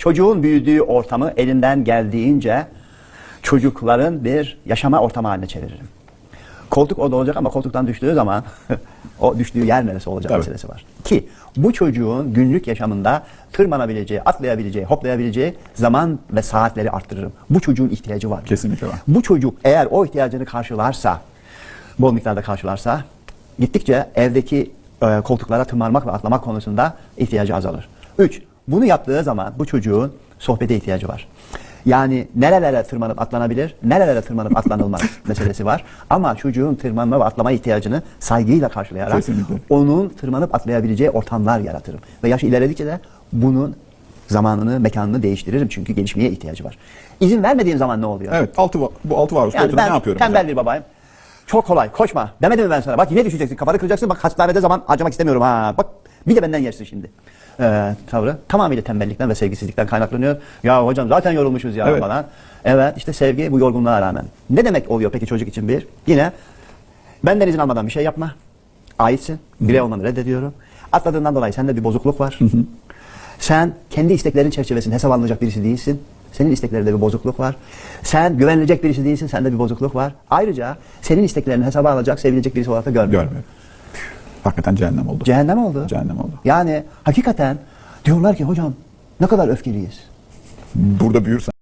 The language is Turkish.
çocuğun büyüdüğü ortamı elinden geldiğince çocukların bir yaşama ortamı haline çeviririm. Koltuk o da olacak ama koltuktan düştüğü zaman o düştüğü yer neresi olacak Tabii. meselesi var. Ki bu çocuğun günlük yaşamında tırmanabileceği, atlayabileceği, hoplayabileceği zaman ve saatleri arttırırım. Bu çocuğun ihtiyacı var. Kesinlikle var. Bu çocuk eğer o ihtiyacını karşılarsa, bol miktarda karşılarsa gittikçe evdeki e, koltuklara tırmanmak ve atlamak konusunda ihtiyacı azalır. Üç, bunu yaptığı zaman bu çocuğun sohbete ihtiyacı var. Yani nerelere tırmanıp atlanabilir, nerelere tırmanıp atlanılmaz meselesi var. Ama çocuğun tırmanma ve atlama ihtiyacını saygıyla karşılayarak Kesinlikle. onun tırmanıp atlayabileceği ortamlar yaratırım. Ve yaş ilerledikçe de bunun zamanını, mekanını değiştiririm çünkü gelişmeye ihtiyacı var. İzin vermediğim zaman ne oluyor? Evet altı, bu altı varus Yani ben ne yapıyorum? tembel bir babayım. Çok kolay koşma. Demedim mi ben sana? Bak yine düşeceksin. Kafanı kıracaksın. Bak hastanede zaman harcamak istemiyorum ha. Bak bir de benden yersin şimdi. Ee, tavrı tamamıyla tembellikten ve sevgisizlikten kaynaklanıyor. Ya hocam zaten yorulmuşuz ya Evet. falan. Evet işte sevgi bu yorgunluğa rağmen. Ne demek oluyor peki çocuk için bir? Yine benden izin almadan bir şey yapma. Aitsin. Birey olmanı reddediyorum. Atladığından dolayı sende bir bozukluk var. Sen kendi isteklerin çerçevesinde hesap alınacak birisi değilsin. Senin isteklerinde bir bozukluk var. Sen güvenilecek birisi değilsin. Sende bir bozukluk var. Ayrıca senin isteklerini hesaba alacak, sevilecek birisi olarak da görmüyorum. Görmüyorum. Hakikaten cehennem oldu. Cehennem oldu. Cehennem oldu. Yani hakikaten diyorlar ki hocam ne kadar öfkeliyiz. Burada büyürsen